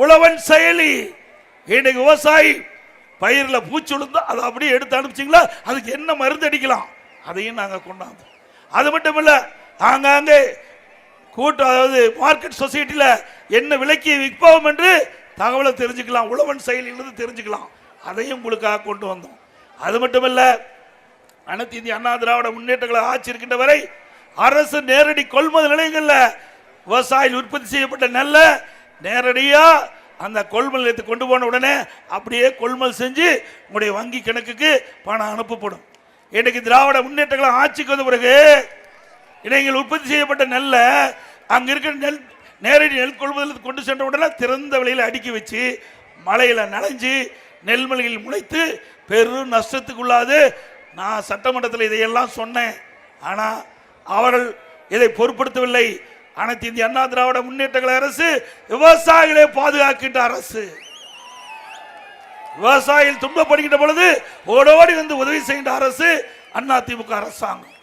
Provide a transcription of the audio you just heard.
உழவன் செயலி. இன்னைக்கு விவசாயி? பயிரில் பூச்சி விழுந்தா அதை அப்படியே எடுத்து அனுப்பிச்சிங்களா? அதுக்கு என்ன மருந்து அடிக்கலாம்? அதையும் நாங்கள் கொண்டாந்தோம். அது மட்டும் இல்லை ஆங்காங்கே கூட்டம் அதாவது மார்க்கெட் சொசைட்டியில் என்ன விலைக்கு விற்போம் என்று தகவலை தெரிஞ்சுக்கலாம். உழவன் செயலிலிருந்து தெரிஞ்சுக்கலாம். அதையும் உங்களுக்காக கொண்டு வந்தோம். அது மட்டுமல்ல அனைத்து இந்திய அண்ணா திராவிட முன்னேற்றங்களை ஆட்சி இருக்கின்ற வரை அரசு நேரடி கொள்முதல் நிலையங்களில் விவசாயிகள் உற்பத்தி செய்யப்பட்ட நெல்லை நேரடியாக அந்த கொள்மல் நிலையத்தை கொண்டு போன உடனே அப்படியே கொள்முதல் செஞ்சு உங்களுடைய வங்கி கணக்குக்கு பணம் அனுப்பப்படும். இன்றைக்கு திராவிட முன்னேற்றங்களை ஆட்சிக்கு வந்த பிறகு இணையங்கள் உற்பத்தி செய்யப்பட்ட நெல்லை அங்கே இருக்கிற நெல் நேரடி நெல் கொள்முதலுக்கு கொண்டு சென்ற உடனே திறந்த விலையில் அடுக்கி வச்சு மலையில் நனைஞ்சு நெல்மலையில் முளைத்து பெரும் நஷ்டத்துக்குள்ளாது. நான் சட்டமன்றத்தில் இதையெல்லாம் சொன்னேன். ஆனால் அவர்கள் இதை பொருட்படுத்தவில்லை. அனைத்து இந்திய அண்ணா திராவிட முன்னேற்ற கழக அரசு விவசாயிகளை பாதுகாக்கின்ற அரசு. விவசாயிகள் துன்பப்படுகின்ற பொழுது ஓடோடி வந்து உதவி செய்கின்ற அரசு அண்ணா திமுக அரசாங்கம்.